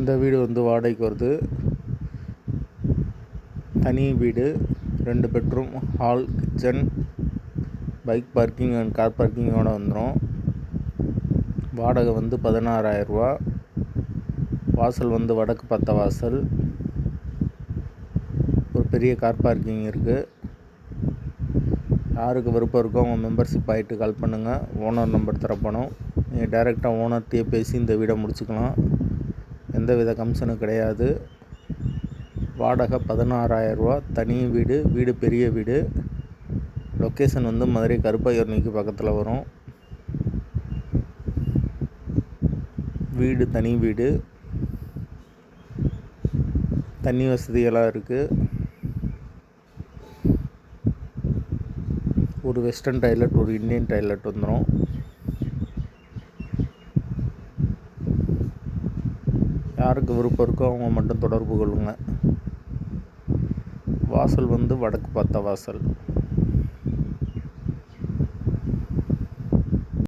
இந்த வீடு வந்து வாடகைக்கு வருது. தனி வீடு ரெண்டு bedroom hall kitchen bike parking and car பார்க்கிங்கோட வந்துடும் வாடகை வந்து பதினாறாயிரரூவா வாசல் வந்து வடக்கு பத்த வாசல். ஒரு பெரிய கார் பார்க்கிங் இருக்குது யாருக்கு விருப்பம் இருக்கோ அவங்க மெம்பர்ஷிப் ஆகிட்டு கால் பண்ணுங்கள் ஓனர் நம்பர் தரப்பணும் நீங்கள் டைரெக்டாக ஓனர்கிட்டயே பேசி இந்த வீடை முடிச்சுக்கலாம். எந்த வித கமிஷனும் கிடையாது. வாடகை பதினாறாயிரரூவா தனி வீடு வீடு பெரிய வீடு. லொக்கேஷன் வந்து மதுரை கருப்பாயூர்னிக்கு பக்கத்தில் வரும். வீடு தனி வீடு. தண்ணி வசதியெல்லாம் இருக்குது ஒரு வெஸ்டர்ன் டாய்லெட் ஒரு இந்தியன் டாய்லெட் வந்துடும் யாருக்கு விருப்பம் இருக்கோ அவங்க மட்டும் தொடர்பு கொள்ளுங்கள் வாசல் வந்து வடக்கு பார்த்த வாசல்.